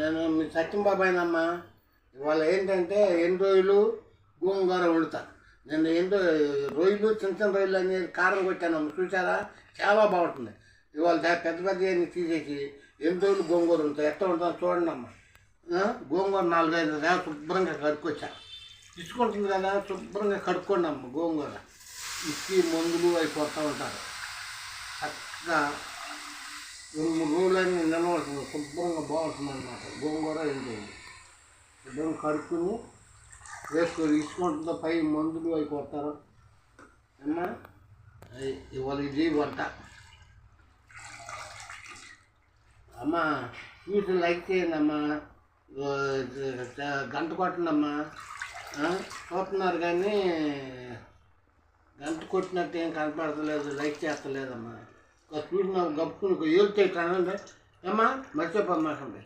నేను మీ సత్యంబాబాయినమ్మా ఇవాళ ఏంటంటే ఎన్ని రోజులు గోంగూర వండుతా. నేను ఎండు రొయ్యలు చిన్న చిన్న రొయ్యలు అనేది కారం కొట్టాను చూసారా చాలా బాగుంటుంది. ఇవాళ పెద్ద పెద్ద అన్ని తీసేసి ఎన్ని రోజులు గోంగూర ఉంటుంది ఎట్లా ఉంటుందో చూడండి అమ్మా. గోంగూర నాలుగైదు రేవ శుభ్రంగా కడుక్కొచ్చా. ఇసుకుంటుంది కదా శుభ్రంగా కడుక్కోండి అమ్మ గోంగూర. ఇచ్చి మందులు అయిపోతూ ఉంటారు. చక్కగా రెండు మూడు రోజులన్నీ నిలబడుతుంది శుభ్రంగా బాగుంటుంది అనమాట. గోంగూర ఏంటండి శుభ్రంగా కడుక్కుని వేసుకొని ఇసుకుంటుందో పై మందులు అవి కొడతారు. అమ్మా ఇవాళ ఇది వంట. అమ్మా చూసి లైక్ చేయండి అమ్మా. గంట కొట్టండి చూస్తున్నారు కానీ గంట కొట్టినట్టు ఏం కనపడతలేదు లైక్ చేస్తలేదమ్మా. చూసి చూసిన గప్పుకుని ఒక ఏళ్ళు చేయటానండి అమ్మా మర్చిపోమాకండి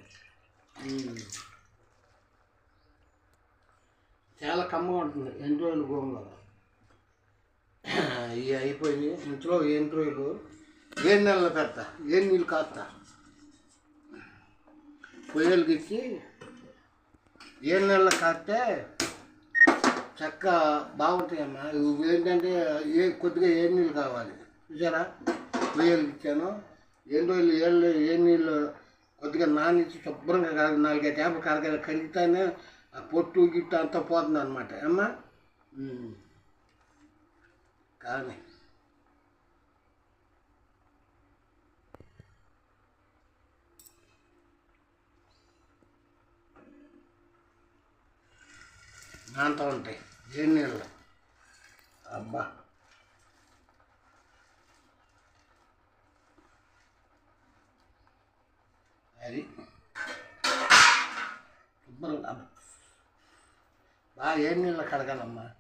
చాలా కమ్మగా ఉంటుంది ఎన్ని రోజులు గోంగూర ఇవి అయిపోయింది ఇంట్లో ఎన్ని రోజులు ఏడు పెడతా ఏ నీళ్ళు కాస్తా. పొయ్యలకి ఇచ్చి ఏ నెలలు కాస్తే చక్క బాగుంటాయమ్మా. ఇవి ఏంటంటే ఏ కొద్దిగా ఏ నీళ్ళు కావాలి. చూసారా? పొయ్యలకి ఇచ్చాను. ఏడు రోజులు ఏళ్ళు ఏ నీళ్ళు కొద్దిగా నానిచ్చి శుభ్రంగా కాదు నాలుగైదు చేపలు కడగ కరిగితేనే ఆ పొట్టు గిట్టు అంతా పోతుంది అనమాట అమ్మా కానీ. నాంత ఉంటాయి ఏడు నీళ్ళు అబ్బా. అది. శుభ్రంగా బాగా ఏం నీళ్ళు కడగాలమ్మా.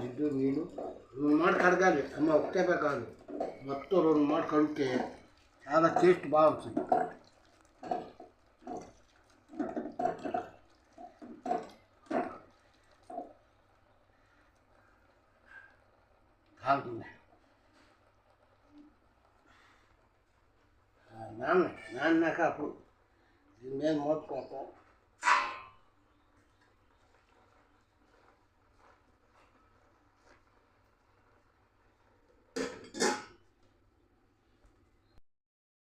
జిడ్డు నీళ్ళు. రెండు మాట కడగాలి. అమ్మ ఒకటే కాదు. మొత్తం రెండు మాట కడిగితే చాలా టేస్ట్ బాగుంటుంది. కాలుతుంది ఆ, నాన్న నాన్నాక అప్పుడు దీని మీద మూత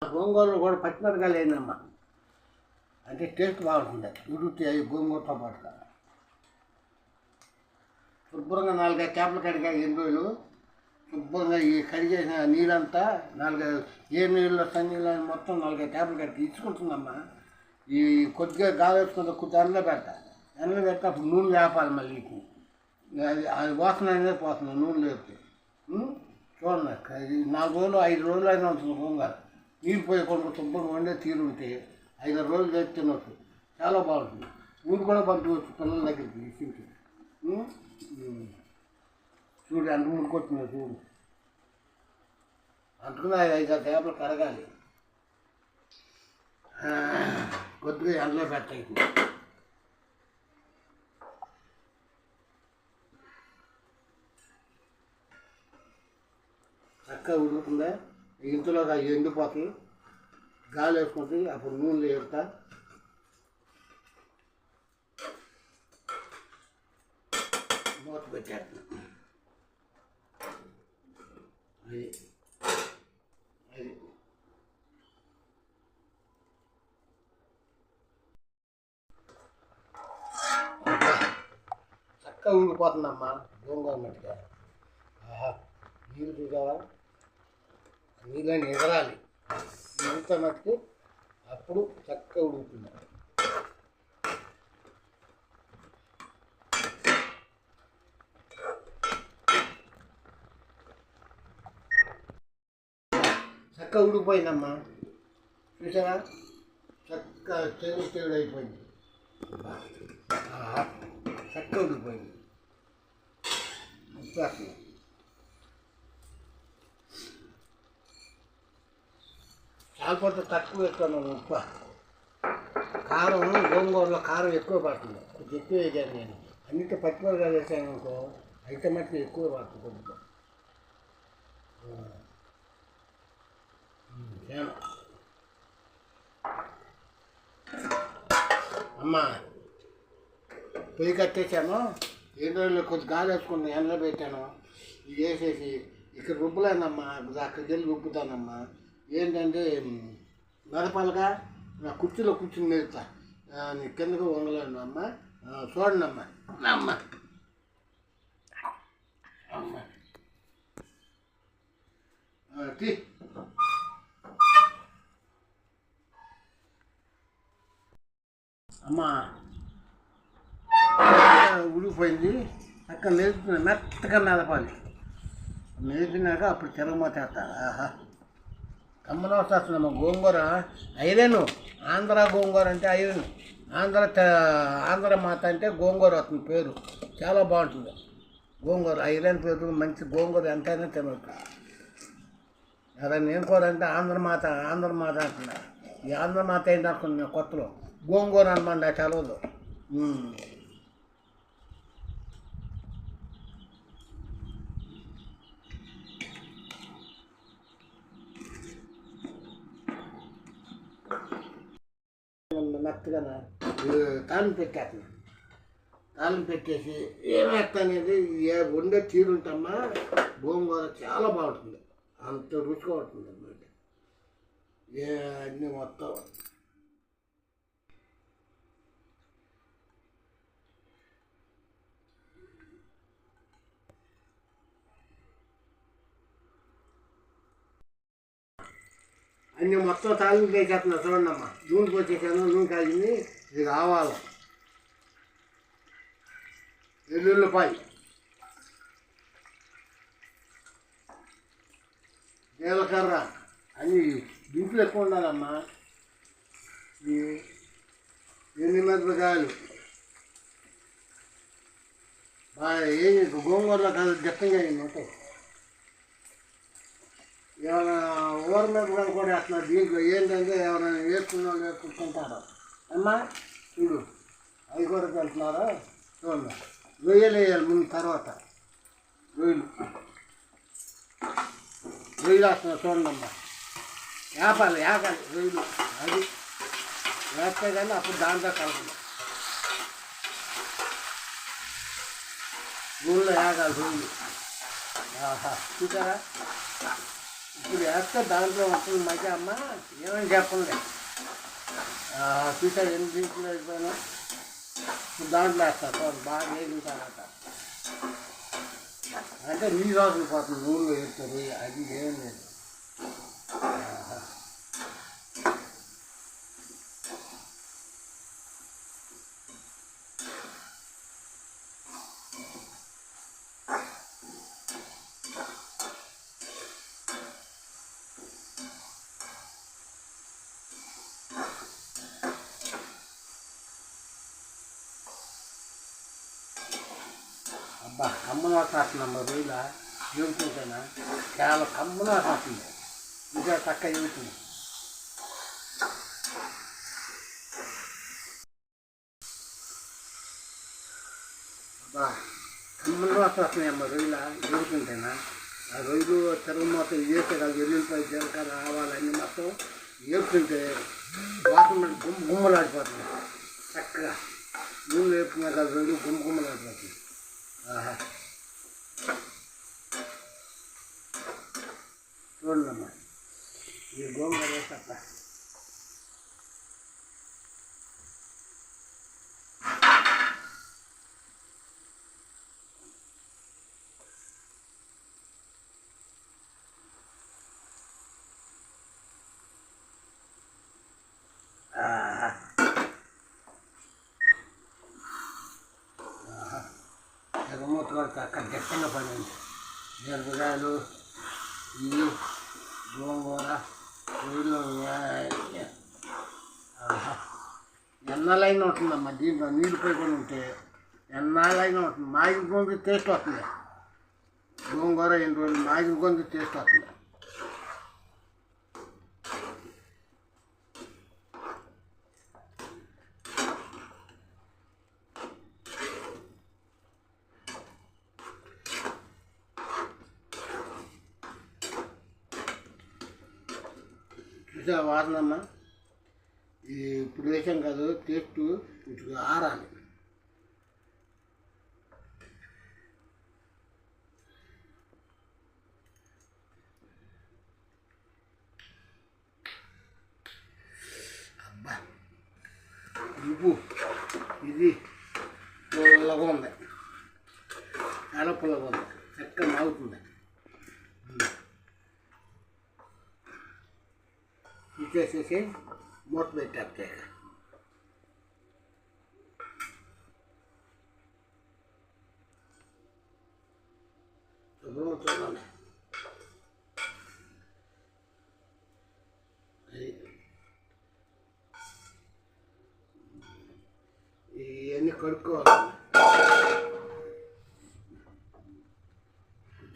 గోంగూరలో కూడా పచ్చిమిరకాయలు వేయండమ్మా అంటే టేస్ట్ బాగుంటుంది. ఉడికి అవి గోంగూరతో పాటు శుభ్రంగా నాలుగైదు చేపలు కడిగా ఎన్ని రోజులు? శుభ్రంగా ఈ కడిగేసిన నీళ్ళంతా నాలుగైదు ఏ నీళ్ళు సన్ని నీళ్ళు మొత్తం నాలుగైదు చేపలు కట్టి ఇచ్చుకుంటుందమ్మా. ఈ కొద్దిగా గాలి వేసుకుంటే కొద్దిగా ఎండలో పెడతా. ఎండలో పెడితే అప్పుడు నూనె వేపాలి మళ్ళీ నీకు. అది అది వాసన అనేది పోతుంది నూనె లేపితే. చూడండి నాలుగు రోజులు ఐదు రోజులు అయినా ఉంటుంది గోంగూర నీళ్ళు పోయి కొనుక్కు శుభ్రంగా వండే తీరుంటే ఐదు రోజులు చేసి తినొచ్చు. చాలా బాగుంటుంది. ఊరు కూడా పంపించవచ్చు పిల్లల దగ్గరికి ఇచ్చింటి చూడు ఎంత ముడుకొచ్చిందో చూడు. అంటుకుని ఐదు ఆరు చేపలు కడగాలి కొద్దిగా ఎండలో పెట్టాయి చక్కగా ఉడుకుతుందా? ఇంతలో అవి ఎండిపోతాయి. గాలి వేసుకుంటుంది అప్పుడు నూనెలు వేస్తా మూత పెట్టేస్తున్నా. అది అది. చక్కగా ఉండిపోతుందమ్మా గోంగూర ఉన్నట్టుగా. ఆహా నీళ్ళు చూసావా? నీళ్ళని ఎగరాలి. ఎగురుతా మట్టుకు అప్పుడు చక్కగా ఉడుకుతుంది చక్క ఉడికిపోయిందమ్మా. చూసారా? చక్క చెడు చెడు అయిపోయింది. ఆహా, చక్కగా ఉడికిపోయింది. ఉప్పేస్తుంది కాకపోతే తక్కువ ఎక్కువ ఉప్ప. కారం గోంగూరలో కారం ఎక్కువ పడుతుంది. కొంచెం ఎక్కువ వేసాను నేను. అన్నిటి పచ్చిమిరకాయలు వేసాను అనుకో అయితే మట్టి ఎక్కువ పడుతుంది కొద్దిగా ఆ. అమ్మా పొయ్యి కట్టేశాను. ఎన్ని రోజులు కొంచెం గాలి వేసుకుని ఎండలో పెట్టాను. ఇది వేసేసి ఇక్కడ రుబ్బలేనమ్మా అక్కడికి వెళ్ళి రుబ్బుతానమ్మా. ఏంటంటే మ్, మెదపాలుగా నా కుర్చీలో కూర్చుని నేర్తా నీ కిందకు వంగలేను అమ్మ. ఆ, చూడండి అమ్మా. అమ్మ. అమ్మ. అమ్మా. ఉడికిపోయింది అక్కడ నేర్చుకున్న మెత్తగా మెదపాలి. నేర్పినాక అప్పుడు తిరగమోతేస్తారు ఆహా. కమ్మలో వస్తుందమ్మా గోంగూర ఐరన్. ఆంధ్ర గోంగూర అంటే ఐరన్. ఆంధ్ర ఆంధ్ర మాత అంటే గోంగూర వస్తుంది పేరు. చాలా బాగుంటుంది. గోంగూర ఐరన్ పేరు మంచి గోంగూర ఎంతైనా తినవచ్చు అదే నేను కూర అంటే ఆంధ్ర మాత ఆంధ్ర మాత అంటున్నా. ఈ ఆంధ్ర మాత ఏంటి అనుకున్నా కొత్తలో? గోంగూర అనమాట చలవదు ఉమ్. మెత్తగా తాళం పెట్టేస్తున్నా. తాళం పెట్టేసి ఏమేస్తా అనేది ఏ వండే తీరు ఉంటమ్మా గోంగూర చాలా బాగుంటుంది. అంత రుచిగా ఉంటుంది అన్నమాట ఏ అన్నీ మొత్తం అన్నీ మొత్తం తాలింపు వేసేస్తున్నా చూడండి అమ్మ నూనె పోసేసాను నూనె కాగింది ఇది కావాలి వెల్లుల్లిపాయ. జీలకర్ర. అన్నీ దీంట్లో ఎక్కువ ఉండాలమ్మా. ఈ ఎన్ని మిరపకాయలు బాగా ఏం గోంగూరలో కాదు దిట్టంగా ఉంటాయి ఏమైనా ఊర మిరపకాయలు కూడా వేస్తున్నారు దీంట్లో ఏంటంటే ఎవరైనా వేసుకున్న వాళ్ళు వేసుకుంటుంటారు అమ్మా. చూడు. అవి కూడా వెళ్తున్నారా చూడండి. రొయ్యలు వేయాలి ముందు తర్వాత. రొయ్యలు. రొయ్యలు వేస్తున్నారు చూడండి అమ్మా. వేపాలి వేపాలి రొయ్యలు. అది వేస్తే కానీ అప్పుడు దాంట్లో కలపదు నూనెలో వేగాలి రొయ్యలు. చూసారా? ఇప్పుడు వేస్తే దాంట్లో వస్తుంది మధ్య అమ్మ. ఏమని చెప్పండి. చూసారు ఎన్ని దీంట్లో అయిపోయినా ఇప్పుడు దాంట్లో వేస్తారు. చూడండి బాగా వేగిన తర్వాత. అంటే నీళ్ళు రాసుకుపోతుంది పోతుంది. నూనెలో వేస్తారు. అది ఏం లేదు. అబ్బా కమ్మన వస్తుందమ్మా రొయ్యల ఏమిటంటేనా చాలా కమ్మన వస్తుంది ఇంకా తక్క చెబుతుంది అబ్బా కమ్మన వస్తున్నాయమ్మా రొయ్యల ఏమిటంటేనా ఆ రోజు తెరవ మొత్తం చేస్తే కదా ఎల్లుండిపోయి జీలకర్ర ఆవాలు మొత్తం ఏపుతుంటే వాసన గుమ్మ గుమ్మలాడిపోతుంది. చక్కగా. నూనె వేపుకున్నా కదా రొయ్యలు గుమ్మ గుమ్మలాడిపోతుంది చూడండి ఈ గోంగూర వేసేస్తా ఆహా. ఎర్రమూత కూడా అక్కడ గట్టిగా పడింది మిరపకాయలు ఇల్లు గోంగూర రొయ్యలు ఆహా. ఉంటుందమ్మా దీంట్లో నీళ్ళు పోయి ఉంటే. ఎన్నాలైనా ఉంటుంది. మాగిన గొంతు టేస్ట్ వస్తుంది. గోంగూర ఎన్ని రోజులు మాగిన గొంతు టేస్ట్ వస్తుంది. చూసా వాసనమ్మా? ఇది ఇప్పుడు వేసాం కాదు టేస్ట్ ఇటు ఆరాలి అబ్బా ఉప్పు ఇది పుల్లగా ఉంది చాలా పుల్లగా ఉంది చక్కగా మాగుతుంది ఇచ్చేసేసి మూత పెట్టేస్తే శుభ్రంగా చూడాలి అది. ఇవన్నీ కడుక్కోవాలి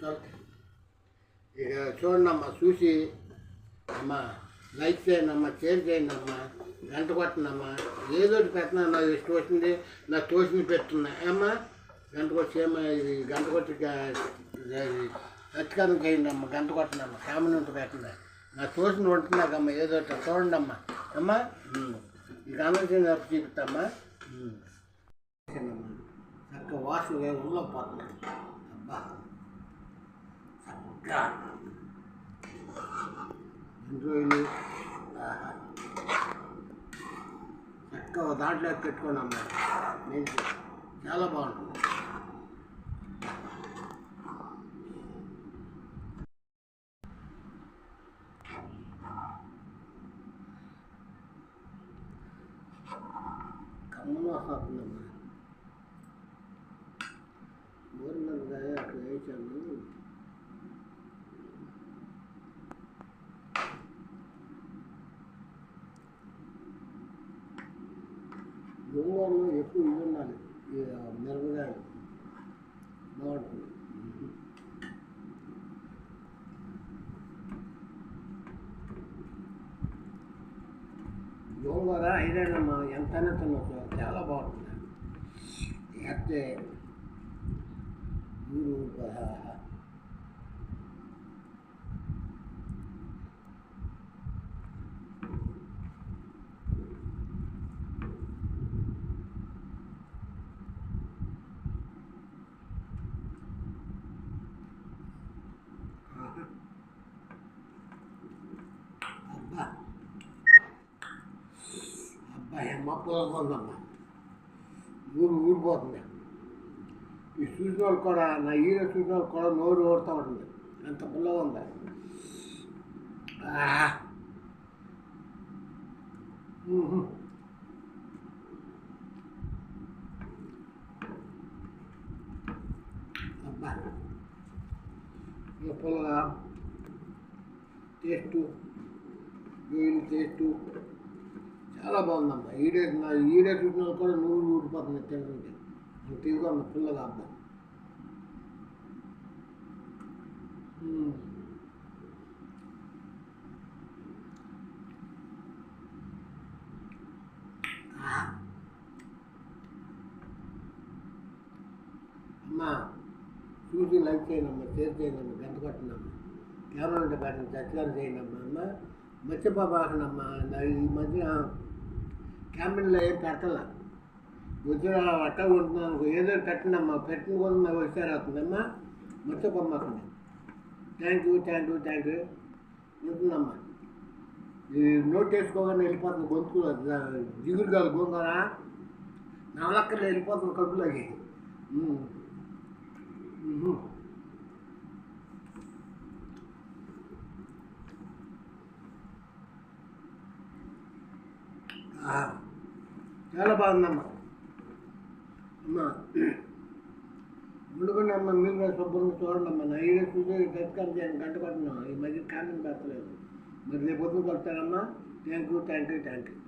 చాలు. ఇక చూడండి అమ్మా చూసి అమ్మా లైక్ చేయండి అమ్మా షేర్ చేయండి అమ్మా గంట కొట్టనమ్మా ఏదో ఒకటి పెట్టినా నాకు ఇష్టం వచ్చింది నాకు తోసింది పెట్టున్నా. ఏమ్మా? గంట కొట్టి ఏమో ఇది గంట కొట్టి సత్కారం చేయండి అమ్మా గంట కొట్టనమ్మా కామన్ ఉంటే పెట్టండి నాకు తోసిన ఉంటున్నాకమ్మా ఏదో ఒకటి చూడండి అమ్మా అమ్మా ఈ ఇక ఆలోచన చూపిస్తామ్మా చక్క వాసు ఉల్లో పోతున్నాయి అబ్బా. చక్కగా. రెండు రోజులు ఆహా. చక్కగా దాంట్లో పెట్టుకోండి అమ్మా నేను చాలా బాగుంటుంది కమ్మగా వస్తుందమ్మా ఊరినది అక్కడ వేసాను ఎక్కువ ఇవి ఉండాలి? మిరపకాయలు. బాగుంటుంది. గోంగూర ఐదైనా ఎంతైనా తినచ్చు. చాలా బాగుంటుంది. అయితే ఊరు అబ్బా. అబ్బాయి అమ్మ ఉందమ్మా ఊరు ఊరిపోతుంది ఈ చూసిన వాళ్ళు కూడా నా ఈర చూసిన వాళ్ళు కూడా నోరు ఊరుతూ ఉంటుంది. అంత పుల్లగా ఉంది. అబ్బా. ఇక పుల్లగా టేస్టు. వీళ్ళు టేస్టు చాలా బాగుందమ్మా. ఈడే ఈడే చూసిన కూడా నూరు ఊడిపోతుంది తింటుంటే. అంత ఇదిగా ఉంది పుల్లగా అబ్బా అమ్మా చూసి లైక్ చేయనమ్మా షేర్ చేయనమ్మా గంట కొట్టండి కెమెరా ఉంటే పెట్టండి సబ్స్క్రైబ్ చేయనమ్మా అమ్మా. అమ్మ నా ఈ మధ్య క్యాంపెయిన్లో ఏం పెట్టాల? వచ్చిన అట్ట కొంటున్నాను ఏదో పెట్టండమ్మా పెట్టిన కూడా నాకు వచ్చారు అవుతుందమ్మా మర్చిపోమాకండి thank you thank you thank you ఉంటుందమ్మా. ఈ నోట్ వేసుకోగానే వెళ్ళిపోతుంది గొంతు జిగురు కాదు గోంగూర. నవలక్కర్లు వెళ్ళిపోతుంది కడుపులోకి. చాలా బాగుందమ్మా. అమ్మా. ముందుకుండా అమ్మ మీరు కూడా శుభ్రంగా చూడండి అమ్మా. నా ఈడే చూసి గట్టికారం చేయండి గంట పడుతున్నాం ఈ మధ్య కామెంట్ పెట్టలేదు. మరి రేపు పొద్దున్న కొడతానమ్మా thank you thank you thank you